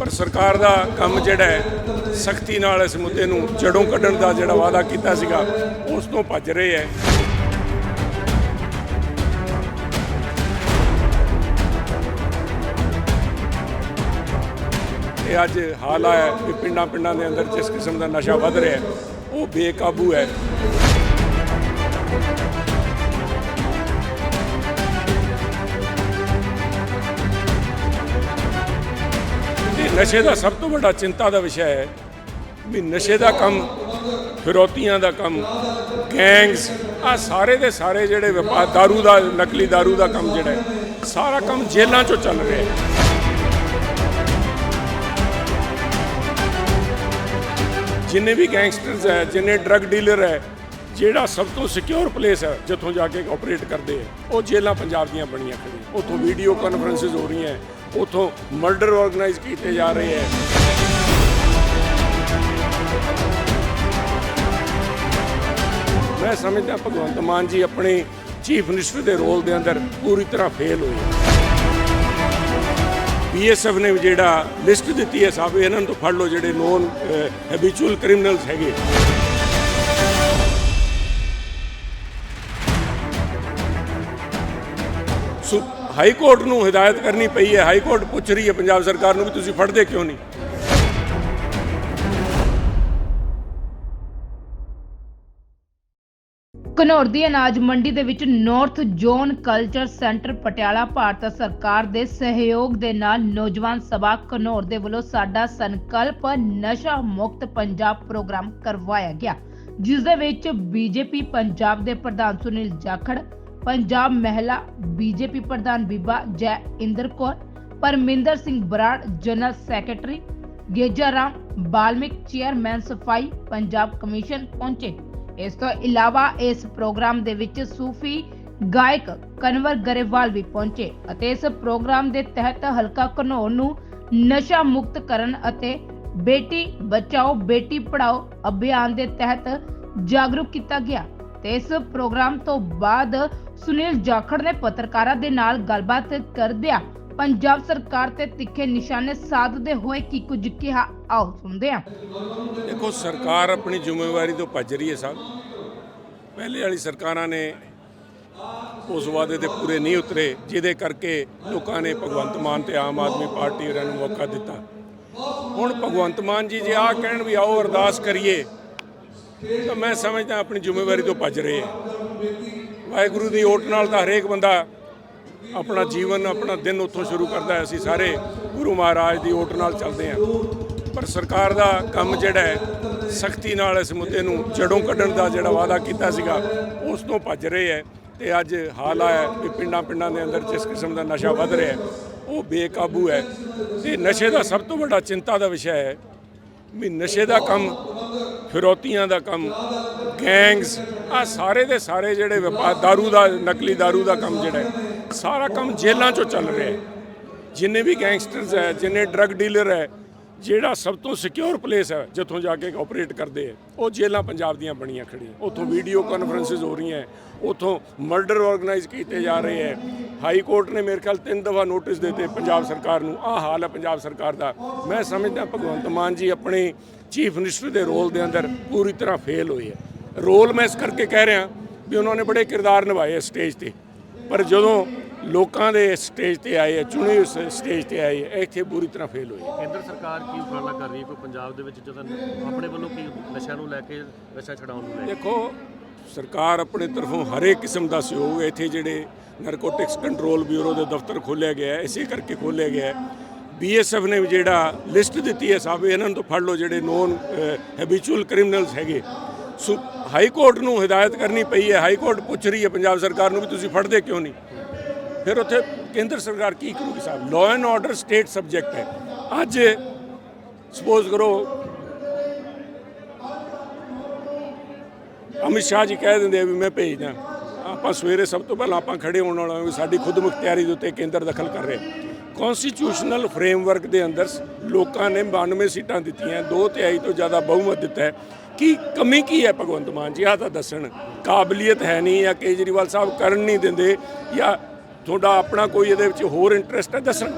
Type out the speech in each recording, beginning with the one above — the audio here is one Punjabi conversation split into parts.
ਪਰ ਸਰਕਾਰ ਦਾ ਕੰਮ ਜਿਹੜਾ ਹੈ, ਸਖਤੀ ਨਾਲ ਇਸ ਮੁੱਦੇ ਨੂੰ ਜੜੋਂ ਕੱਢਣ ਦਾ ਜਿਹੜਾ ਵਾਅਦਾ ਕੀਤਾ ਸੀਗਾ, ਉਸ ਤੋਂ ਭੱਜ ਰਹੇ ਹੈ। ਇਹ ਅੱਜ ਹਾਲ ਆਇਆ ਕਿ ਪਿੰਡਾਂ ਪਿੰਡਾਂ ਦੇ ਅੰਦਰ ਜਿਸ ਕਿਸਮ ਦਾ ਨਸ਼ਾ ਵੱਧ ਰਿਹਾ ਹੈ, ਉਹ ਬੇਕਾਬੂ ਹੈ। ਨਸ਼ੇ ਦਾ ਸਭ ਤੋਂ ਵੱਡਾ ਚਿੰਤਾ ਦਾ ਵਿਸ਼ਾ ਹੈ ਵੀ ਨਸ਼ੇ ਦਾ ਕੰਮ ਫਿਰੌਤੀਆਂ ਦਾ ਕੰਮ ਗੈਂਗਸ ਆ ਸਾਰੇ ਦੇ ਸਾਰੇ ਜਿਹੜੇ ਵਪਾਰ दारू ਦਾ ਨਕਲੀ दारू ਦਾ ਕੰਮ ਜਿਹੜਾ ਹੈ ਸਾਰਾ ਕੰਮ ਜੇਲ੍ਹਾਂ ਚੋਂ ਚੱਲ ਰਿਹਾ ਹੈ ਜਿੰਨੇ ਵੀ ਗੈਂਗਸਟਰਸ ਹੈ ਜਿੰਨੇ ਡਰੱਗ ਡੀਲਰ ਹੈ ਜਿਹੜਾ ਸਭ ਤੋਂ ਸਿਕਿਉਰ ਪਲੇਸ ਹੈ ਜਿੱਥੋਂ ਜਾ ਕੇ ਆਪਰੇਟ ਕਰਦੇ ਹੈ ਉਹ ਜੇਲ੍ਹਾਂ ਪੰਜਾਬ ਦੀਆਂ ਬਣੀਆਂ ਖੜੀਆਂ ਉੱਥੋਂ ਵੀਡੀਓ ਕਾਨਫਰੰਸਿਸ ਹੋ ਰਹੀਆਂ ਹੈ ਉਥੋਂ ਮਰਡਰ ਆਰਗੇਨਾਈਜ਼ ਕੀਤੇ ਜਾ ਰਹੇ ਹੈ। ਮੈਂ ਸਮਝਦਾ ਭਗਵੰਤ ਮਾਨ ਜੀ ਆਪਣੇ ਚੀਫ ਮਿਨਿਸਟਰ ਦੇ ਰੋਲ ਦੇ ਅੰਦਰ ਪੂਰੀ ਤਰ੍ਹਾਂ ਫੇਲ ਹੋਏ ਬੀਐਸਐਫ ਨੇ ਜਿਹੜਾ ਲਿਸਟ ਦਿੱਤੀ ਹੈ ਸਾਹਿਬ ਇਹਨਾਂ ਨੂੰ ਫੜ ਲਓ ਜਿਹੜੇ ਨੋਨ ਹੈਬਿਚੁਅਲ ਕ੍ਰਿਮੀਨਲਸ ਹੈਗੇ। ਹਾਈ ਕੋਰਟ ਨੂੰ ਹਦਾਇਤ ਕਰਨੀ ਪਈ ਹੈ, ਹਾਈ ਕੋਰਟ ਪੁੱਛ ਰਹੀ ਹੈ ਪੰਜਾਬ ਸਰਕਾਰ ਨੂੰ ਵੀ ਤੁਸੀਂ ਫੜਦੇ ਕਿਉਂ ਨਹੀਂ? ਘਨੌਰ ਦੀ ਅਨਾਜ ਮੰਡੀ ਦੇ ਵਿੱਚ north zone culture centre Patiala Bharat ਸਰਕਾਰ ਦੇ ਸਹਿਯੋਗ ਦੇ ਨਾਲ ਨੌਜਵਾਨ ਸਭਾ ਘਨੌਰ ਦੇ ਵੱਲੋਂ ਸਾਡਾ ਸੰਕਲਪ ਨਸ਼ਾ ਮੁਕਤ ਪੰਜਾਬ ਪ੍ਰੋਗਰਾਮ ਕਰਵਾਇਆ ਗਿਆ, ਜਿਸ ਦੇ ਵਿੱਚ ਬੀਜੇਪੀ, ਪੰਜਾਬ ਦੇ ਪ੍ਰਧਾਨ ਸੁਨੀਲ ਜਾਖੜ ਪੰਜਾਬ ਮਹਿਲਾ ਬੀਜੇਪੀ ਪ੍ਰਧਾਨ ਬੀਬਾ Jai Inder Kaur, Parminder Singh Brar, general secretary Geja Balmik chairman ਸਫ਼ਾਈ ਪੰਜਾਬ ਕਮਿਸ਼ਨ ਪਹੁੰਚੇ। ਇਸ ਤੋਂ ਇਲਾਵਾ ਇਸ ਪ੍ਰੋਗਰਾਮ ਦੇ ਵਿੱਚ ਸੂਫੀ ਗਾਇਕ ਕਨਵਰ ਗਰੇਵਾਲ ਵੀ ਪਹੁੰਚੇ ਅਤੇ ਇਸ ਪ੍ਰੋਗਰਾਮ ਦੇ ਤਹਿਤ ਹਲਕਾ ਘਨੌਰ ਨੂੰ ਨਸ਼ਾ ਮੁਕਤ ਕਰਨ ਅਤੇ ਬੇਟੀ ਬਚਾਓ, ਬੇਟੀ ਪੜਾਓ ਅਭਿਆਨ ਦੇ ਤਹਿਤ ਜਾਗਰੂਕ ਕੀਤਾ ਗਿਆ ਤੇ ਇਸ ਪ੍ਰੋਗਰਾਮ ਤੋਂ ਬਾਅਦ ਸੁਨੀਲ ਜਾਖੜ ਨੇ ਪੱਤਰਕਾਰਾਂ ਦੇ ਨਾਲ ਗੱਲਬਾਤ ਕਰਦਿਆਂ ਪੰਜਾਬ ਸਰਕਾਰ ਤੇ ਤਿੱਖੇ ਨਿਸ਼ਾਨੇ ਸਾਧਦੇ ਹੋਏ ਕੀ ਕੁਝ ਕਿਹਾ? ਆਓ ਸੁਣਦੇ ਹਾਂ। ਦੇਖੋ, ਸਰਕਾਰ ਆਪਣੀ ਜ਼ਿੰਮੇਵਾਰੀ ਤੋਂ ਭੱਜ ਰਹੀ ਹੈ ਸਾਹਿਬ ਪਹਿਲੇ ਵਾਲੀ ਸਰਕਾਰਾਂ ਨੇ ਉਸ ਵਾਅਦੇ ਤੇ ਪੂਰੇ ਨਹੀਂ ਉਤਰੇ, ਜਿਹਦੇ ਕਰਕੇ ਲੋਕਾਂ ਨੇ ਭਗਵੰਤ ਮਾਨ ਤੇ ਆਮ ਆਦਮੀ ਪਾਰਟੀ ਹੋਰਾਂ ਨੂੰ ਮੌਕਾ ਦਿੱਤਾ। ਹੁਣ ਭਗਵੰਤ ਮਾਨ ਜੀ ਜੇ ਆਹ ਕਹਿਣ ਵੀ ਆਓ ਅਰਦਾਸ ਕਰੀਏ, ਤਾਂ ਮੈਂ ਸਮਝਦਾ ਆਪਣੀ ਜ਼ਿੰਮੇਵਾਰੀ ਤੋਂ ਭੱਜ ਰਹੇ ਹੈ। ਵਾਹਿਗੁਰੂ ਦੀ ਓਟ ਨਾਲ ਤਾਂ ਹਰੇਕ ਬੰਦਾ ਆਪਣਾ ਜੀਵਨ, ਆਪਣਾ ਦਿਨ ਉੱਥੋਂ ਸ਼ੁਰੂ ਕਰਦਾ ਹੈ। ਅਸੀਂ ਸਾਰੇ ਗੁਰੂ ਮਹਾਰਾਜ ਦੀ ਓਟ ਨਾਲ ਚੱਲਦੇ ਹਾਂ। ਪਰ ਸਰਕਾਰ ਦਾ ਕੰਮ ਜਿਹੜਾ ਹੈ, ਸਖਤੀ ਨਾਲ ਇਸ ਮੁੱਦੇ ਨੂੰ ਜੜੋਂ ਕੱਢਣ ਦਾ ਜਿਹੜਾ ਵਾਅਦਾ ਕੀਤਾ ਸੀਗਾ, ਉਸ ਤੋਂ ਭੱਜ ਰਹੇ ਹੈ ਤੇ ਅੱਜ ਹਾਲ ਆਇਆ ਕਿ ਪਿੰਡਾਂ ਪਿੰਡਾਂ ਦੇ ਅੰਦਰ ਜਿਸ ਕਿਸਮ ਦਾ ਨਸ਼ਾ ਵੱਧ ਰਿਹਾ ਹੈ, ਉਹ ਬੇਕਾਬੂ ਹੈ। ਤੇ ਨਸ਼ੇ ਦਾ ਸਭ ਤੋਂ ਵੱਡਾ ਚਿੰਤਾ ਦਾ ਵਿਸ਼ਾ ਹੈ ਵੀ ਨਸ਼ੇ ਦਾ ਕੰਮ, ਫਿਰੌਤੀਆਂ ਦਾ ਕੰਮ, ਗੈਂਗਸ ਆ ਸਾਰੇ ਦੇ ਸਾਰੇ ਜਿਹੜੇ ਵਪਾਰ दारू ਦਾ ਨਕਲੀ दारू ਦਾ ਕੰਮ ਜਿਹੜਾ ਹੈ ਸਾਰਾ ਕੰਮ ਜੇਲ੍ਹਾਂ ਚੋਂ ਚੱਲ ਰਿਹਾ ਹੈ ਜਿੰਨੇ ਵੀ ਗੈਂਗਸਟਰਸ ਹੈ ਜਿੰਨੇ ਡਰੱਗ ਡੀਲਰ ਹੈ ਜਿਹੜਾ ਸਭ ਤੋਂ ਸਿਕਿਉਰ ਪਲੇਸ ਹੈ ਜਿੱਥੋਂ ਜਾ ਕੇ ਆਪਰੇਟ ਕਰਦੇ ਹੈ ਉਹ ਜੇਲ੍ਹਾਂ ਪੰਜਾਬ ਦੀਆਂ ਬਣੀਆਂ ਖੜੀਆਂ ਉੱਥੋਂ ਵੀਡੀਓ ਕਾਨਫਰੰਸਿਸ ਹੋ ਰਹੀਆਂ ਹੈ ਉੱਥੋਂ ਮਰਡਰ ਆਰਗੇਨਾਈਜ਼ ਕੀਤੇ ਜਾ ਰਹੇ ਹੈ ਹਾਈ ਕੋਰਟ ਨੇ ਮੇਰੇ ਖਿਆਲ ਤਿੰਨ ਦਫਾ ਨੋਟਿਸ ਦਿੱਤੇ ਪੰਜਾਬ ਸਰਕਾਰ ਨੂੰ ਆਹ ਹਾਲ ਹੈ ਪੰਜਾਬ ਸਰਕਾਰ ਦਾ ਮੈਂ ਸਮਝਦਾ ਭਗਵੰਤ ਮਾਨ ਜੀ ਆਪਣੇ ਚੀਫ ਮਿਨਿਸਟਰ ਦੇ ਰੋਲ ਦੇ ਅੰਦਰ ਪੂਰੀ ਤਰ੍ਹਾਂ ਫੇਲ ਹੋਏ ਹੈ ਰੋਲ ਮੈਂ ਇਸ ਕਰਕੇ ਕਹਿ ਰਿਹਾ ਵੀ ਉਹਨਾਂ ਨੇ ਬੜੇ ਕਿਰਦਾਰ ਨਿਭਾਏ ਸਟੇਜ ਤੇ। ਪਰ ਜਦੋਂ ਲੋਕਾਂ ਦੇ ਸਟੇਜ ਤੇ ਆਏ ਹੈ, ਚੁਣੇ ਉਸ ਸਟੇਜ ਤੇ ਆਏ ਇੱਥੇ ਪੂਰੀ ਤਰ੍ਹਾਂ ਫੇਲ ਹੋਏ। ਕੇਂਦਰ ਸਰਕਾਰ ਕੀ ਉਪਰਾਲਾ ਕਰ ਰਹੀ ਹੈ? ਕੋਈ ਪੰਜਾਬ ਦੇ ਵਿੱਚ ਜਦੋਂ ਆਪਣੇ ਵੱਲੋਂ ਕੀ ਨਸ਼ਿਆਂ ਨੂੰ ਲੈ ਕੇ ਨਸ਼ਾ ਛਡਾਉਣ ਨੂੰ ਲੈ ਦੇਖੋ ਸਰਕਾਰ ਆਪਣੇ ਤਰਫੋਂ ਹਰੇਕ ਕਿਸਮ ਦਾ ਸਹਿਯੋਗ। ਇੱਥੇ ਜਿਹੜੇ ਨਾਰਕੋਟਿਕਸ ਕੰਟਰੋਲ ਬਿਊਰੋ ਦੇ ਦਫ਼ਤਰ ਖੋਲ੍ਹਿਆ ਗਿਆ ਇਸੇ ਕਰਕੇ ਖੋਲ੍ਹਿਆ ਗਿਆ ਬੀਐਸਐਫ ਨੇ ਵੀ ਜਿਹੜਾ ਲਿਸਟ ਦਿੱਤੀ ਹੈ ਸਾਹਿਬ ਇਹਨਾਂ ਨੂੰ ਤਾਂ ਫੜ ਲਓ ਜਿਹੜੇ ਨੋਨ ਹੈਬਿਚੁਅਲ ਕ੍ਰਿਮੀਨਲਸ ਹੈਗੇ। ਹਾਈ ਕੋਰਟ ਨੂੰ ਹਦਾਇਤ ਕਰਨੀ ਪਈ ਹੈ, ਹਾਈ ਕੋਰਟ ਪੁੱਛ ਰਹੀ ਹੈ ਪੰਜਾਬ ਸਰਕਾਰ ਨੂੰ ਵੀ ਤੁਸੀਂ ਫੜਦੇ ਕਿਉਂ ਨਹੀਂ? ਫਿਰ ਉੱਥੇ ਕੇਂਦਰ ਸਰਕਾਰ ਕੀ ਕਰੂਗੀ ਸਾਹਿਬ? Law and order state subject ਹੈ। ਅੱਜ ਸਪੋਜ਼ ਕਰੋ, ਅਮਿਤ ਸ਼ਾਹ ਜੀ ਕਹਿ ਦਿੰਦੇ ਵੀ ਮੈਂ ਭੇਜਦਾ ਆਪਾਂ ਸਵੇਰੇ ਸਭ ਤੋਂ ਪਹਿਲਾਂ ਆਪਾਂ ਖੜੇ ਹੋਣ ਵਾਲਾ ਵੀ ਸਾਡੀ ਖੁਦ ਮੁਖਤਿਆਰੀ ਦੇ ਉੱਤੇ ਕੇਂਦਰ ਦਖਲ ਕਰ ਰਿਹਾ। ਕਨਸਟੀਟਿਊਸ਼ਨਲ ਫਰੇਮਵਰਕ ਦੇ ਅੰਦਰ ਲੋਕਾਂ ਨੇ 92 ਸੀਟਾਂ ਦਿੱਤੀਆਂ ਦੋ ਤਿਹਾਈ ਤੋਂ ਜ਼ਿਆਦਾ ਬਹੁਮਤ ਦਿੱਤਾ ਹੈ। ਕੀ ਕਮੀ ਕੀ ਹੈ ਭਗਵੰਤ ਮਾਨ ਜੀ? ਆਹ ਤਾਂ ਦੱਸਣ। ਕਾਬਲੀਅਤ ਹੈ ਨਹੀਂ ਜਾਂ ਕੇਜਰੀਵਾਲ ਸਾਹਿਬ ਕਰਨ ਨਹੀਂ ਦਿੰਦੇ ਜਾਂ ਤੁਹਾਡਾ ਆਪਣਾ ਕੋਈ ਇਹਦੇ ਵਿੱਚ ਹੋਰ ਇੰਟਰਸਟ ਹੈ? ਦੱਸਣ।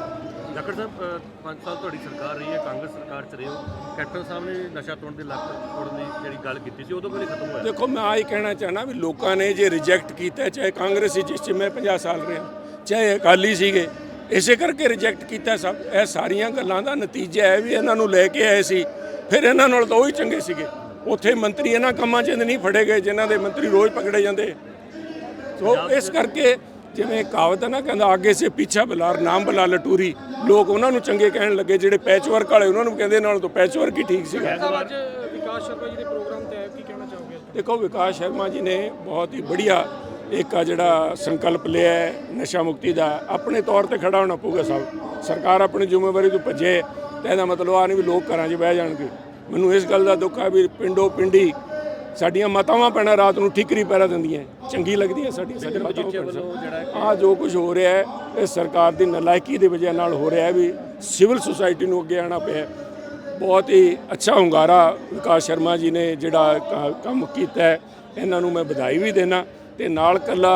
ਡਾਕਟਰ ਸਾਹਿਬ 5 ਸਾਲ ਤੁਹਾਡੀ ਸਰਕਾਰ ਰਹੀ ਹੈ ਕਾਂਗਰਸ ਸਰਕਾਰ ਚ ਰਹੇ ਹੋ। ਕੈਪਟਨ ਸਾਹਿਬ ਨੇ ਨਸ਼ਾ ਤੋੜਨ ਦੀ ਲੱਤ ਤੋੜਨ ਦੀ ਜਿਹੜੀ ਗੱਲ ਕੀਤੀ ਸੀ ਉਦੋਂ ਨਹੀਂ ਖਤਮ ਹੋਇਆ। ਦੇਖੋ ਮੈਂ ਆਹੀ ਕਹਿਣਾ ਚਾਹਨਾ ਵੀ ਲੋਕਾਂ ਨੇ ਜੇ ਰਿਜੈਕਟ ਕੀਤਾ ਚਾਹੇ ਕਾਂਗਰਸੀ ਜਿਸ 'ਚ ਮੈਂ 50 ਸਾਲ ਰਿਹਾ ਚਾਹੇ ਅਕਾਲੀ ਸੀਗੇ ਇਸੇ ਕਰਕੇ ਰਿਜੈਕਟ ਕੀਤਾ ਸਭ ਇਹ ਸਾਰੀਆਂ ਗੱਲਾਂ ਦਾ ਨਤੀਜਾ ਹੈ ਵੀ ਇਹਨਾਂ ਨੂੰ ਲੈ ਕੇ ਆਏ ਸੀ। ਫਿਰ ਇਹਨਾਂ ਨਾਲ ਤਾਂ ਉਹ ਹੀ ਚੰਗੇ ਸੀਗੇ। ਉੱਥੇ ਮੰਤਰੀ ਇਹਨਾਂ ਕੰਮਾਂ 'ਚ ਨਹੀਂ ਫੜੇ ਗਏ ਜਿਨ੍ਹਾਂ ਦੇ ਮੰਤਰੀ ਰੋਜ਼ ਪਕੜੇ ਜਾਂਦੇ। ਸੋ ਇਸ ਕਰਕੇ ਜਿਵੇਂ ਕਹਾਵਤ ਹੈ ਨਾ ਕਹਿੰਦਾ ਅੱਗੇ ਸੇ ਪਿੱਛਾ ਬਲਾਰ ਨਾਮ ਬਲਾ ਲਟੂਰੀ। ਲੋਕ ਉਹਨਾਂ ਨੂੰ ਚੰਗੇ ਕਹਿਣ ਲੱਗੇ ਜਿਹੜੇ ਪੈਚ ਵਰਕ ਵਾਲੇ ਉਹਨਾਂ ਨੂੰ ਕਹਿੰਦੇ ਨਾਲ ਤੋਂ ਪੈਚ ਵਰਕ ਹੀ ਠੀਕ ਸੀਗਾ। ਅੱਜ ਵਿਕਾਸ ਸ਼ਰਮਾ ਜੀ ਦੇ ਪ੍ਰੋਗਰਾਮ ਤੇ ਕੀ ਕਹਿਣਾ ਚਾਹੋਗੇ? ਦੇਖੋ ਵਿਕਾਸ ਸ਼ਰਮਾ ਜੀ ਨੇ ਬਹੁਤ ਹੀ ਬੜੀਆ ਇੱਕ ਆ ਜਿਹੜਾ ਸੰਕਲਪ ਲਿਆ ਹੈ ਨਸ਼ਾ ਮੁਕਤੀ ਦਾ ਆਪਣੇ ਤੌਰ ਤੇ ਖੜਾ ਹੋਣਾ ਪਊਗਾ ਸਭ। ਸਰਕਾਰ ਆਪਣੀ ਜ਼ਿੰਮੇਵਾਰੀ ਤੋਂ ਭੱਜੇ ਤਾਂ ਇਹਦਾ ਮਤਲਬ ਆ ਨਹੀਂ ਵੀ ਲੋਕ ਘਰਾਂ 'ਚ ਬਹਿ ਜਾਣਗੇ। ਮੈਨੂੰ ਇਸ ਗੱਲ ਦਾ ਦੁੱਖ ਆ ਵੀ ਪਿੰਡੋ ਪਿੰਡੀ ਸਾਡੀਆਂ ਮਾਤਾਵਾਂ ਪੈਣਾ ਰਾਤ ਨੂੰ ਠਿਕਰੀ ਪੈਰਾ ਦਿੰਦੀਆਂ। ਚੰਗੀ ਲੱਗਦੀਆਂ ਸਾਡੀਆਂ ਸਾਡੇ ਮਾਤਾਵਾਂ ਆ ਜੋ ਕੁਝ ਹੋ ਰਿਹਾ ਹੈ ਇਹ ਸਰਕਾਰ ਦੀ ਨਲਾਇਕੀ ਦੀ ਵਜ੍ਹਾ ਨਾਲ ਹੋ ਰਿਹਾ ਹੈ ਵੀ ਸਿਵਲ ਸੁਸਾਇਟੀ ਨੂੰ ਅੱਗੇ ਆਉਣਾ ਪਿਆ ਹੈ। ਬਹੁਤ ਹੀ ਅੱਛਾ ਹੁੰਗਾਰਾ ਵਿਕਾਸ ਸ਼ਰਮਾ ਜੀ ਨੇ ਜਿਹੜਾ ਕੰਮ ਕੀਤਾ ਹੈ ਇਹਨਾਂ ਨੂੰ ਮੈਂ ਵਧਾਈ ਵੀ ਦੇਣਾ। ਤੇ ਨਾਲ ਕੱਲਾ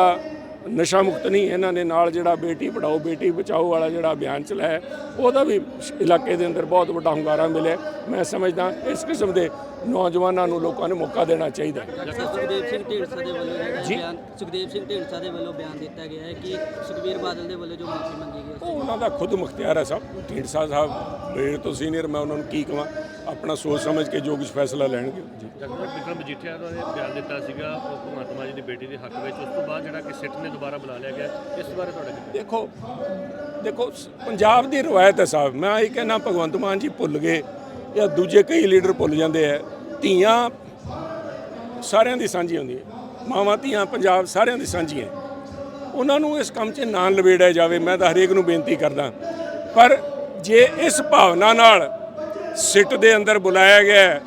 ਨਸ਼ਾ ਮੁਕਤ ਨਹੀਂ ਇਹਨਾਂ ਨੇ ਨਾਲ ਜਿਹੜਾ ਬੇਟੀ ਪੜਾਓ ਬੇਟੀ ਬਚਾਓ ਵਾਲਾ ਜਿਹੜਾ ਅਭਿਆਨ ਚਲਾਇਆ ਉਹਦਾ ਵੀ ਇਲਾਕੇ ਦੇ ਅੰਦਰ ਬਹੁਤ ਵੱਡਾ ਹੁੰਗਾਰਾ ਮਿਲਿਆ। ਮੈਂ ਸਮਝਦਾ ਇਸ ਕਿਸਮ ਦੇ ਨੌਜਵਾਨਾਂ ਨੂੰ ਲੋਕਾਂ ਨੂੰ ਮੌਕਾ ਦੇਣਾ ਚਾਹੀਦਾ ਹੈ। ਸੁਖਦੇਵ ਸਿੰਘ ਢੀਂਡਸਾ ਦੇ ਵੱਲੋਂ ਬਿਆਨ ਸੁਖਦੇਵ ਸਿੰਘ ਢੀਂਡਸਾ ਦੇ ਵੱਲੋਂ ਬਿਆਨ ਦਿੱਤਾ ਗਿਆ ਹੈ ਕਿ ਸੁਖਬੀਰ ਬਾਦਲ ਦੇ ਵੱਲੋਂ ਜੋ ਮਾਫੀ ਮੰਗੀ ਗਈ ਉਹ ਉਹਨਾਂ ਦਾ ਖੁਦ ਮੁਖਤਿਆਰ ਹੈ ਸਭ। ਢੀਂਡਸਾ ਸਾਹਿਬ ਮੇਰੇ ਤੋਂ ਸੀਨੀਅਰ ਮੈਂ ਉਹਨਾਂ ਨੂੰ ਕੀ ਕਹਾਂ ਆਪਣਾ ਸੋਚ ਸਮਝ ਕੇ ਜੋ ਕੁਝ ਫੈਸਲਾ ਲੈਣਗੇ। ਜੀ। ਡਾਕਟਰ ਵਿਕਰਮ ਮਜੀਠੀਆ ਨੇ ਬਿਆਨ ਦਿੱਤਾ ਸੀਗਾ ਮਾਨ ਜੀ ਦੀ ਬੇਟੀ ਦੇ ਹੱਕ ਵਿੱਚ। ਉਸ ਤੋਂ ਬਾਅਦ ਜਿਹੜਾ ਕਿ ਸਿੱਟ ਨੇ ਦੁਬਾਰਾ ਬੁਲਾ ਲਿਆ ਗਿਆ ਇਸ ਬਾਰੇ ਤੁਹਾਡਾ ਕੀ ਦੇਖੋ ਦੇਖੋ ਪੰਜਾਬ ਦੀ ਰਵਾਇਤ ਹੈ ਸਾਹਿਬ। ਮੈਂ ਇਹ ਕਹਿੰਦਾ ਭਗਵੰਤ ਮਾਨ ਜੀ ਭੁੱਲ ਗਏ ਜਾਂ ਦੂਜੇ ਕਈ ਲੀਡਰ ਭੁੱਲ ਜਾਂਦੇ ਆ। ਧੀਆਂ ਸਾਰਿਆਂ ਦੀ ਸਾਂਝੀ ਹੁੰਦੀ ਹੈ। ਮਾਵਾਂ ਧੀਆਂ ਪੰਜਾਬ ਸਾਰਿਆਂ ਦੀ ਸਾਂਝੀ ਹੈ। ਉਹਨਾਂ ਨੂੰ ਇਸ ਕੰਮ 'ਚ ਨਾ ਲਵੇੜਿਆ ਜਾਵੇ। ਮੈਂ ਤਾਂ ਹਰੇਕ ਨੂੰ ਬੇਨਤੀ ਕਰਦਾ। ਪਰ ਜੇ ਇਸ ਭਾਵਨਾ ਨਾਲ ਸਿੱਟ ਦੇ ਅੰਦਰ ਬੁਲਾਇਆ ਗਿਆ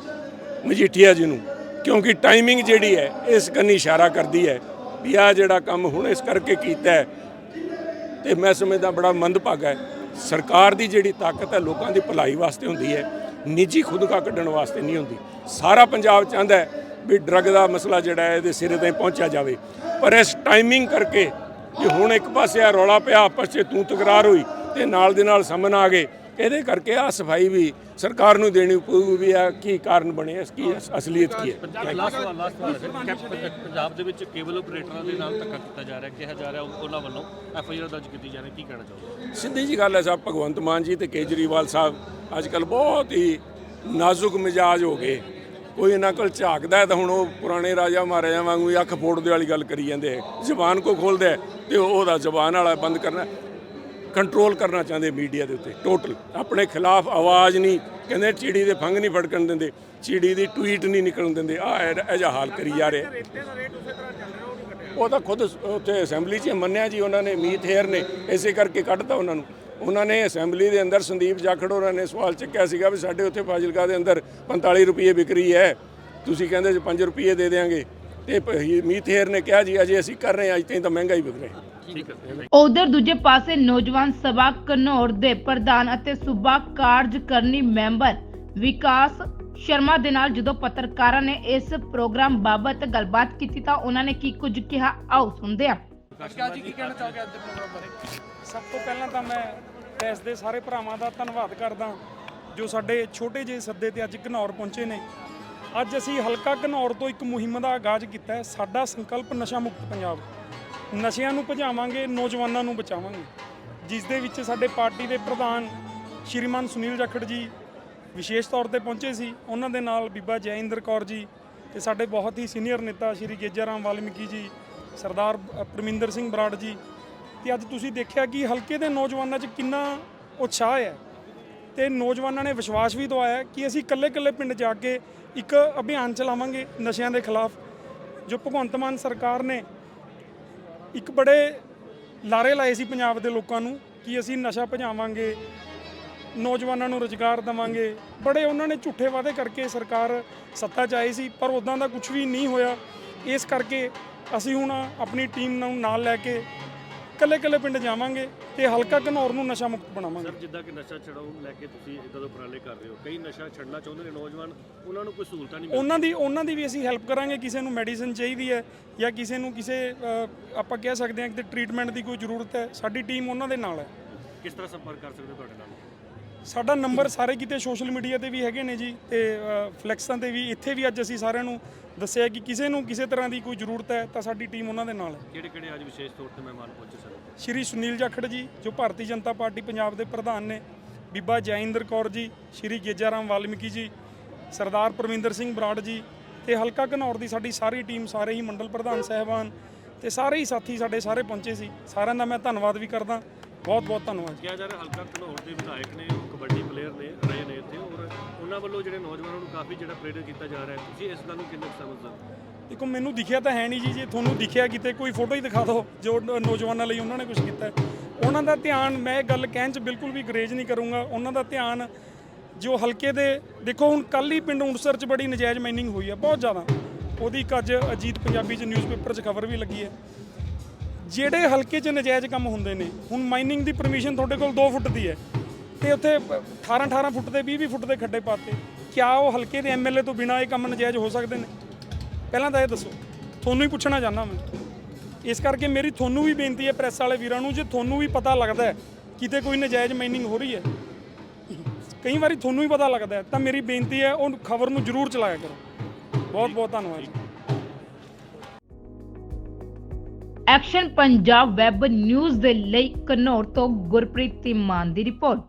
ਮਜੀਠੀਆ ਜੀ ਨੂੰ, ਕਿਉਂਕਿ ਟਾਈਮਿੰਗ ਜਿਹੜੀ ਹੈ, ਇਸ ਕੰਨੀ ਇਸ਼ਾਰਾ ਕਰਦੀ ਹੈ ਵੀ ਆ ਜਿਹੜਾ ਕੰਮ ਹੁਣ ਇਸ ਕਰਕੇ ਕੀਤਾ ਹੈ, ਤੇ ਮੈਂ ਸਮਝਦਾ ਬੜਾ ਮੰਦਭਾਗਾ ਹੈ। ਸਰਕਾਰ ਦੀ ਜਿਹੜੀ ਤਾਕਤ ਹੈ, ਲੋਕਾਂ ਦੀ ਭਲਾਈ ਵਾਸਤੇ ਹੁੰਦੀ ਹੈ, ਨਿੱਜੀ ਖੁਦਕਾ ਕੱਢਣ ਵਾਸਤੇ ਨਹੀਂ ਹੁੰਦੀ। ਸਾਰਾ ਪੰਜਾਬ ਚਾਹੁੰਦਾ ਹੈ ਵੀ ਡਰੱਗ ਦਾ ਮਸਲਾ ਜਿਹੜਾ ਹੈ, ਇਹਦੇ ਸਿਰੇ ਤੇ ਪਹੁੰਚਿਆ ਜਾਵੇ। ਪਰ ਇਸ ਟਾਈਮਿੰਗ ਕਰਕੇ ਜੇ ਹੁਣ ਇੱਕ ਪਾਸੇ ਆ ਰੌਲਾ ਪਿਆ, ਆਪਸ 'ਚ ਤੂੰ ਤਕਰਾਰ ਹੋਈ ਤੇ ਨਾਲ ਦੇ ਨਾਲ ਸਮਨ ਆ ਗਏ, ਇਹਦੇ ਕਰਕੇ ਆ ਸਫ਼ਾਈ ਵੀ ਸਰਕਾਰ ਨੂੰ ਦੇਣੀ ਪਊਗੀ ਵੀ ਆ ਕੀ ਕਾਰਨ ਬਣੇ ਇਸ ਕੀ ਅਸ- ਅਸਲੀਅਤ ਕੀ ਹੈ। ਪੰਜਾਬ ਦੇ ਵਿੱਚ ਕੇਬਲ ਆਪਰੇਟਰਾਂ ਦੇ ਨਾਲ ਧੱਕਾ ਕੀਤਾ ਜਾ ਰਿਹਾ ਕਿਹਾ ਜਾ ਰਿਹਾ ਉਹ- ਉਹਨਾਂ ਵੱਲੋਂ ਐਫ ਆਈ ਆਰ ਦਰਜ ਕੀਤੀ ਜਾ ਰਹੀ ਕੀ ਕਹਿਣਾ ਚਾਹੋਗੇ? ਸਿੱਧੀ ਜੀ ਗੱਲ ਹੈ ਸਾਹਿਬ ਭਗਵੰਤ ਮਾਨ ਜੀ ਤੇ ਕੇਜਰੀਵਾਲ ਸਾਹਿਬ ਅੱਜ ਕੱਲ ਬਹੁਤ ਹੀ ਨਾਜ਼ੁਕ ਮਿਜਾਜ ਹੋ ਗਏ। ਕੋਈ ਇਹਨਾਂ ਕੋਲ ਝਾਕਦਾ ਤਾਂ ਹੁਣ ਉਹ ਪੁਰਾਣੇ ਰਾਜਾ ਮਹਾਰਾਜਾ ਵਾਂਗੂ ਅੱਖ ਫੋੜਦੇ ਵਾਲੀ ਗੱਲ ਕਰੀ ਜਾਂਦੇ ਹੈ। ਜ਼ਬਾਨ ਕੋ ਖੋਲਦਾ ਤੇ ਉਹ- ਉਹਦਾ ਜ਼ਬਾਨ ਵਾਲਾ ਬੰਦ ਕਰਨਾ ਕੰਟਰੋਲ ਕਰਨਾ ਚਾਹੁੰਦੇ ਮੀਡੀਆ ਦੇ ਉੱਤੇ ਟੋਟਲ ਆਪਣੇ ਖਿਲਾਫ ਆਵਾਜ਼ ਨਹੀਂ, ਕਹਿੰਦੇ ਚਿੜੀ ਦੇ ਫੰਗ ਨਹੀਂ ਫੜਕਣ ਦਿੰਦੇ, ਚਿੜੀ ਦੀ ਟਵੀਟ ਨਹੀਂ ਨਿਕਲਣ ਦਿੰਦੇ। ਆ ਇਹ ਹਾਲ ਕਰੀ ਜਾ ਰਹੇ। ਉਹ ਤਾਂ ਖੁਦ ਉੱਥੇ ਅਸੈਂਬਲੀ 'ਚ ਮੰਨਿਆ ਜੀ ਉਹਨਾਂ ਨੇ, ਮੀਤ ਹੇਅਰ ਨੇ, ਇਸੇ ਕਰਕੇ ਕੱਢਤਾ ਉਹਨਾਂ ਨੂੰ। ਉਹਨਾਂ ਨੇ ਅਸੈਂਬਲੀ ਦੇ ਅੰਦਰ ਸੰਦੀਪ ਜਾਖੜ ਹੋਰਾਂ ਨੇ ਸਵਾਲ ਚੱਕਿਆ ਸੀਗਾ ਵੀ ਸਾਡੇ ਉੱਥੇ ਫਾਜ਼ਿਲਕਾ ਦੇ ਅੰਦਰ 45 ਰੁਪਏ ਵਿਕਰੀ ਹੈ ਤੁਸੀਂ ਕਹਿੰਦੇ ਸੀ 5 ਰੁਪਏ ਦੇ ਦੇਾਂਗੇ ਤੇ ਪ- ਮੀਤ ਹੇਅਰ ਨੇ ਕਿਹਾ ਜੀ, ਅਜੇ ਅਸੀਂ ਕਰ ਰਹੇ ਹਾਂ, ਅੱਜ ਤਾਈਂ ਤਾਂ ਮਹਿੰਗਾ ਹੀ ਵਿਕ ਰਿਹਾ। ਠੀਕ ਹੈ ਉਧਰ ਦੂਜੇ ਪਾਸੇ ਨੌਜਵਾਨ ਸਭਾ ਘਨੌਰ ਦੇ ਪ੍ਰਧਾਨ ਅਤੇ ਸੂਬਾ ਕਾਰਜਕਰਨੀ ਮੈਂਬਰ ਵਿਕਾਸ ਸ਼ਰਮਾ ਦੇ ਨਾਲ ਜਦੋਂ ਪੱਤਰਕਾਰਾਂ ਨੇ ਇਸ ਪ੍ਰੋਗਰਾਮ ਬਾਬਤ ਗੱਲਬਾਤ ਕੀਤੀ ਤਾਂ ਉਹਨਾਂ ਨੇ ਕੀ ਕੁਝ ਕਿਹਾ? ਆਓ ਸੁਣਦੇ ਹਾਂ। ਵਿਕਾਸ ਜੀ ਕੀ ਕਹਿਣਾ ਚਾਹੋਗੇ ਅੱਜ ਦੇ ਪ੍ਰੋਗਰਾਮ ਬਾਰੇ? ਸਭ ਤੋਂ ਪਹਿਲਾਂ ਤਾਂ ਮੈਂ ਦੇਸ਼ ਦੇ ਸਾਰੇ ਭਰਾਵਾਂ ਦਾ ਧੰਨਵਾਦ ਕਰਦਾ ਜੋ ਸਾਡੇ ਛੋਟੇ ਜਿਹੇ ਸੱਦੇ ਤੇ ਅੱਜ ਘਨੌਰ ਪਹੁੰਚੇ ਨੇ। ਅੱਜ ਅਸੀਂ ਹਲਕਾ ਘਨੌਰ ਤੋਂ ਇੱਕ ਮੁਹਿੰਮ ਦਾ ਆਗਾਜ਼ ਕੀਤਾ ਹੈ ਸਾਡਾ ਸੰਕਲਪ ਨਸ਼ਾ ਮੁਕਤ ਪੰਜਾਬ। ਨਸ਼ਿਆਂ ਨੂੰ ਭਜਾਵਾਂਗੇ, ਨੌਜਵਾਨਾਂ ਨੂੰ ਬਚਾਵਾਂਗੇ। ਜਿਸ ਦੇ ਵਿੱਚ ਸਾਡੇ ਪਾਰਟੀ ਦੇ ਪ੍ਰਧਾਨ ਸ਼੍ਰੀਮਾਨ ਸੁਨੀਲ ਜਾਖੜ ਜੀ ਵਿਸ਼ੇਸ਼ ਤੌਰ ਤੇ ਪਹੁੰਚੇ ਸੀ। ਉਹਨਾਂ ਦੇ ਨਾਲ ਬੀਬਾ ਜੈਇੰਦਰ ਕੌਰ ਜੀ ਤੇ ਸਾਡੇ ਬਹੁਤ ਹੀ ਸੀਨੀਅਰ ਨੇਤਾ ਸ਼੍ਰੀ ਗੇਜਾ ਰਾਮ ਵਾਲਮੀਕੀ ਜੀ, ਸਰਦਾਰ ਪਰਮਿੰਦਰ ਸਿੰਘ ਬਰਾੜ ਜੀ। ਤੇ ਅੱਜ ਤੁਸੀਂ ਦੇਖਿਆ ਕਿ ਹਲਕੇ ਦੇ ਨੌਜਵਾਨਾਂ 'ਚ ਕਿੰਨਾ ਉਤਸ਼ਾਹ ਹੈ ਤੇ ਨੌਜਵਾਨਾਂ ਨੇ ਵਿਸ਼ਵਾਸ ਵੀ ਦਵਾਇਆ ਕਿ ਅਸੀਂ ਇਕੱਲੇ-ਇਕੱਲੇ ਪਿੰਡ ਜਾ ਕੇ ਇੱਕ ਅਭਿਆਨ ਚਲਾਵਾਂਗੇ ਨਸ਼ਿਆਂ ਦੇ ਖਿਲਾਫ। ਜੋ ਭਗਵੰਤ ਮਾਨ ਸਰਕਾਰ ਨੇ ਇੱਕ ਬੜੇ ਲਾਰੇ ਲਾਏ ਸੀ ਪੰਜਾਬ ਦੇ ਲੋਕਾਂ ਨੂੰ ਕਿ ਅਸੀਂ ਨਸ਼ਾ ਭਜਾਵਾਂਗੇ, ਨੌਜਵਾਨਾਂ ਨੂੰ ਰੁਜ਼ਗਾਰ ਦੇਵਾਂਗੇ। ਬੜੇ ਉਹਨਾਂ ਨੇ ਝੂਠੇ ਵਾਅਦੇ ਕਰਕੇ ਸਰਕਾਰ ਸੱਤਾ 'ਚ ਆਈ ਸੀ, ਪਰ ਉਦਾਂ ਦਾ ਕੁਝ ਵੀ ਨਹੀਂ ਹੋਇਆ। ਇਸ ਕਰਕੇ ਅਸੀਂ ਹੁਣ ਆਪਣੀ ਟੀਮ ਨੂੰ ਨਾਲ ਲੈ ਕੇ ਇਕੱਲੇ-ਇਕੱਲੇ ਪਿੰਡ ਜਾਵਾਂਗੇ ਤੇ ਹਲਕਾ ਘਨੌਰ ਨੂੰ ਨਸ਼ਾ ਮੁਕਤ ਬਣਾਵਾਂਗੇ। ਸਰ ਜਿੱਦਾਂ ਕਿ ਨਸ਼ਾ ਛਡਾਓ ਲੈ ਕੇ ਤੁਸੀਂ ਇਦਾਂ ਦੇ ਉਪਰਾਲੇ ਕਰ ਰਹੇ ਹੋ ਕਈ ਨਸ਼ਾ ਛੱਡਣਾ ਚਾਹੁੰਦੇ ਨੇ ਨੌਜਵਾਨ ਉਹਨਾਂ ਨੂੰ ਕੋਈ ਸਹੂਲਤਾਂ ਨਹੀਂ ਉਹਨਾਂ ਦੀ ਉਹਨਾਂ ਦੀ ਵੀ ਅਸੀਂ ਹੈਲਪ ਕਰਾਂਗੇ ਕਿਸੇ ਨੂੰ ਮੈਡੀਸਿਨ ਚਾਹੀਦੀ ਹੈ ਜਾਂ ਕਿਸੇ ਨੂੰ ਕਿਸੇ ਅ, ਆਪਾਂ ਕਹਿ ਸਕਦੇ ਹਾਂ ਕਿ ਟ੍ਰੀਟਮੈਂਟ ਦੀ ਕੋਈ ਜ਼ਰੂਰਤ ਹੈ ਸਾਡੀ ਟੀਮ ਉਹਨਾਂ ਦੇ ਨਾਲ ਹੈ। ਕਿਸ ਤਰ੍ਹਾਂ ਸੰਪਰਕ ਕਰ ਸਕਦੇ ਹੋ ਤੁਹਾਡੇ ਨਾਲ? ਸਾਡਾ ਨੰਬਰ ਸਾਰੇ ਕਿਤੇ ਸੋਸ਼ਲ ਮੀਡੀਆ ਤੇ ਵੀ ਹੈਗੇ ਨੇ ਜੀ ਤੇ ਫਲੈਕਸਾਂ ਤੇ ਵੀ ਇੱਥੇ ਵੀ ਅੱਜ ਅਸੀਂ ਸਾਰਿਆਂ ਨੂੰ ਦੱਸਿਆ ਕਿ ਕਿਸੇ ਨੂੰ ਕਿਸੇ ਤਰ੍ਹਾਂ ਦੀ ਕੋਈ ਜ਼ਰੂਰਤ ਹੈ ਤਾਂ ਸਾਡੀ ਟੀਮ ਉਹਨਾਂ ਦੇ ਨਾਲ ਹੈ। ਕਿਹੜੇ ਕਿਹੜੇ ਅੱਜ ਵਿਸ਼ੇਸ਼ ਤੌਰ ਤੇ ਮਹਿਮਾਨ ਪਹੁੰਚੇ ਸਨ? ਸ਼੍ਰੀ ਸੁਨੀਲ ਜਾਖੜ ਜੀ ਜੋ ਭਾਰਤੀ ਜਨਤਾ ਪਾਰਟੀ ਪੰਜਾਬ ਦੇ ਪ੍ਰਧਾਨ ਨੇ ਬੀਬਾ ਜੈਇੰਦਰ ਕੌਰ ਜੀ ਸ਼੍ਰੀ ਗੇਜਾਰਾਮ ਵਾਲਮੀਕੀ ਜੀ ਸਰਦਾਰ ਪਰਮਿੰਦਰ ਸਿੰਘ ਬਰਾੜ ਜੀ ਤੇ ਹਲਕਾ ਘਨੌਰ ਦੀ ਸਾਡੀ ਸਾਰੀ ਟੀਮ ਸਾਰੇ ਹੀ ਮੰਡਲ ਪ੍ਰਧਾਨ ਸਹਿਬਾਨ ਤੇ ਸਾਰੇ ਹੀ ਸਾਥੀ ਸਾਡੇ ਸਾਰੇ ਪਹੁੰਚੇ ਸੀ। ਸਾਰਿਆਂ ਦਾ ਮੈਂ ਧੰਨਵਾਦ ਵੀ ਕਰਦਾ। ਬਹੁਤ ਬਹੁਤ ਧੰਨਵਾਦ ਕਿਹਾ ਜਾ ਰਿਹਾ ਹਲਕਾ ਘਨੌਰ ਦੇ ਵਿਧਾਇਕ ਨੇ ਕਬੱਡੀ ਪਲੇਅਰ ਨੇ, ਰਹੇ ਨੇ ਇੱਥੇ ਔਰ ਉਹਨਾਂ ਵੱਲੋਂ ਜਿਹੜੇ ਨੌਜਵਾਨਾਂ ਨੂੰ ਕਾਫੀ ਜਿਹੜਾ ਪ੍ਰੇਰਿਤ ਕੀਤਾ ਜਾ ਰਿਹਾ ਹੈ। ਤੁਸੀਂ ਇਸ ਗੱਲ ਨੂੰ ਕਿੰਨਾ ਸਮਝਦੇ ਹੋ? ਦੇਖੋ, ਮੈਨੂੰ ਦਿਖਿਆ ਤਾਂ ਹੈ ਨਹੀਂ ਜੀ, ਜੇ ਤੁਹਾਨੂੰ ਦਿਖਿਆ ਕਿਤੇ, ਕੋਈ ਫੋਟੋ ਹੀ ਦਿਖਾ ਦਿਓ, ਜੋ ਨੌਜਵਾਨਾਂ ਲਈ ਉਹਨਾਂ ਨੇ ਕੁਝ ਕੀਤਾ ਉਹਨਾਂ ਦਾ ਧਿਆਨ, ਮੈਂ ਗੱਲ ਕਹਿਣ 'ਚ ਬਿਲਕੁਲ ਵੀ ਗਰੇਜ ਨਹੀਂ ਕਰੂੰਗਾ। ਉਹਨਾਂ ਦਾ ਧਿਆਨ ਜੋ ਹਲਕੇ ਦੇ, ਦੇਖੋ, ਹੁਣ ਕੱਲ ਹੀ ਪਿੰਡ ਉਂਸਰ 'ਚ ਬੜੀ ਨਜਾਇਜ਼ ਮਾਈਨਿੰਗ ਹੋਈ ਹੈ, ਬਹੁਤ ਜ਼ਿਆਦਾ। ਉਹਦੀ ਇੱਕ ਅੱਜ ਅਜੀਤ ਪੰਜਾਬੀ 'ਚ ਨਿਊਜ਼ਪੇਪਰ 'ਚ ਖਬਰ ਵੀ ਲੱਗੀ ਹੈ। ਜਿਹੜੇ ਹਲਕੇ 'ਚ ਨਜਾਇਜ਼ ਕੰਮ ਹੁੰਦੇ ਨੇ, ਹੁਣ ਮਾਈਨਿੰਗ ਦੀ ਪਰਮਿਸ਼ਨ ਤੁਹਾਡੇ ਕੋਲ 2 ਫੁੱਟ ਦੀ ਹੈ। ਤੇ ਉੱਥੇ 18 18 ਫੁੱਟ ਦੇ 20 20 ਫੁੱਟ ਦੇ ਖੱਡੇ ਪਾਤੇ। ਕਿਆ ਉਹ ਹਲਕੇ ਦੇ ਐਮਐਲਏ ਤੋਂ ਬਿਨਾ ਇਹ ਕੰਮ ਨਜਾਇਜ਼ ਹੋ ਸਕਦੇ ਨੇ? ਪਹਿਲਾਂ ਤਾਂ ਇਹ ਦੱਸੋ, ਤੁਹਾਨੂੰ ਹੀ ਪੁੱਛਣਾ ਚਾਹੁੰਦਾ ਮੈਂ। ਇਸ ਕਰਕੇ ਮੇਰੀ ਤੁਹਾਨੂੰ ਵੀ ਬੇਨਤੀ ਹੈ ਪ੍ਰੈਸ ਵਾਲੇ ਵੀਰਾਂ ਨੂੰ, ਜੇ ਤੁਹਾਨੂੰ ਵੀ ਪਤਾ ਲੱਗਦਾ ਕਿਤੇ ਕੋਈ ਨਜਾਇਜ਼ ਮਾਈਨਿੰਗ ਹੋ ਰਹੀ ਹੈ, ਕਈ ਵਾਰੀ ਤੁਹਾਨੂੰ ਹੀ ਪਤਾ ਲੱਗਦਾ ਤਾਂ ਮੇਰੀ ਬੇਨਤੀ ਹੈ ਉਹ ਖਬਰ ਨੂੰ ਜ਼ਰੂਰ ਚਲਾਇਆ ਕਰੋ। ਬਹੁਤ ਬਹੁਤ ਧੰਨਵਾਦ ਜੀ। ਐਕਸ਼ਨ ਪੰਜਾਬ ਵੈਬ ਨਿਊਜ਼ ਦੇ ਲਈ ਘਨੌਰ ਤੋਂ ਗੁਰਪ੍ਰੀਤ ਮਾਨ ਦੀ ਰਿਪੋਰਟ।